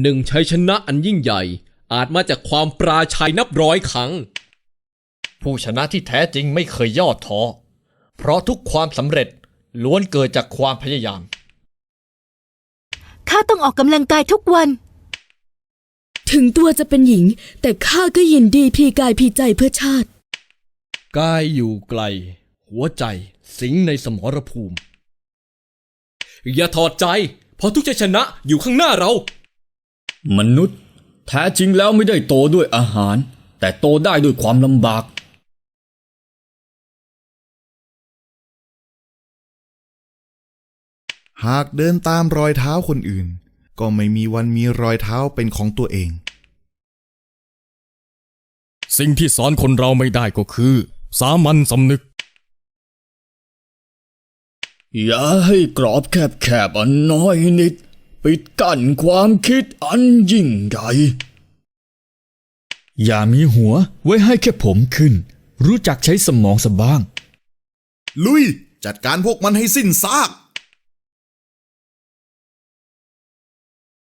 หนึ่งชัยชนะอันยิ่งใหญ่ อาจมาจากความปราชัยนับร้อยครั้ง ผู้ชนะที่แท้จริงไม่เคยย่อท้อ เพราะทุกความสำเร็จล้วนเกิดจากความพยายาม ข้าต้องออกกำลังกายทุกวัน ถึงตัวจะเป็นหญิง แต่ข้าก็ยินดีพลีกายพลีใจเพื่อชาติ กายอยู่ไกล หัวใจสิงในสมรภูมิ อย่าถอดใจ เพราะทุกชัยชนะอยู่ข้างหน้าเรา มนุษย์ แท้จริงแล้วไม่ได้โตด้วยอาหาร แต่โตได้ด้วยความลำบากหากเดินตามรอยเท้าคนอื่น ก็ไม่มีวันมีรอยเท้าเป็นของตัวเอง สิ่งที่สอนคนเราไม่ได้ก็คือ สามัญสำนึก อย่าให้กรอบแคบๆอันน้อยนิด ปิดกั้นความคิดอันยิ่งใหญ่อย่ามีหัวไว้ให้แค่ผมขึ้น รู้จักใช้สมองสบ้าง ลุย จัดการพวกมันให้สิ้นซาก